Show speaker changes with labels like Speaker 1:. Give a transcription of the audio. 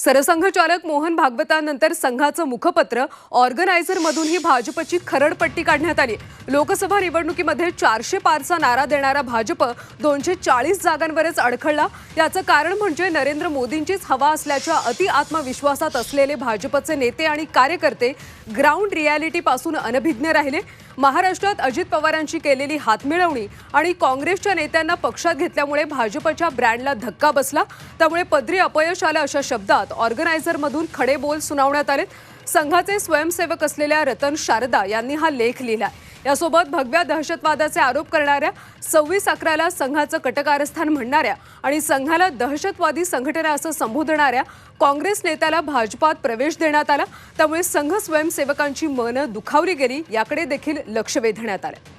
Speaker 1: सरसंघचालक मोहन भागवतानंतर संघाचं मुखपत्र ऑर्गनायझरमधूनही भाजपची खरडपट्टी काढण्यात आली. लोकसभा निवडणुकीमध्ये चारशे पारचा नारा देणारा भाजप दोनशे चाळीस जागांवरच अडखळला. याचं कारण म्हणजे नरेंद्र मोदींचीच हवा असल्याच्या अति आत्मविश्वासात असलेले भाजपचे नेते आणि कार्यकर्ते ग्राउंड रियालिटीपासून अनभिज्ञ राहिले. महाराष्ट्रात अजित पवारांची केलेली हातमिळवणी आणि काँग्रेसच्या नेत्यांना पक्षात घेतल्यामुळे भाजपच्या ब्रँडला धक्का बसला. त्यामुळे पदरी अपयश आलं अशा शब्दात ऑर्गनायझरमधून खडे बोल सुनावण्यात आलेत. संघाचे स्वयंसेवक असलेल्या रतन शारदा यांनी हा लेख लिहिला यासोबत भगव्या दहशतवादाचे आरोप करणाऱ्या सव्वीस अकराला संघाचं कटकारस्थान म्हणणाऱ्या आणि संघाला दहशतवादी संघटना असं संबोधणाऱ्या काँग्रेस नेत्याला भाजपात प्रवेश देण्यात आला. त्यामुळे संघ स्वयंसेवकांची मनं दुखावली गेली याकडे देखील लक्ष वेधण्यात आलं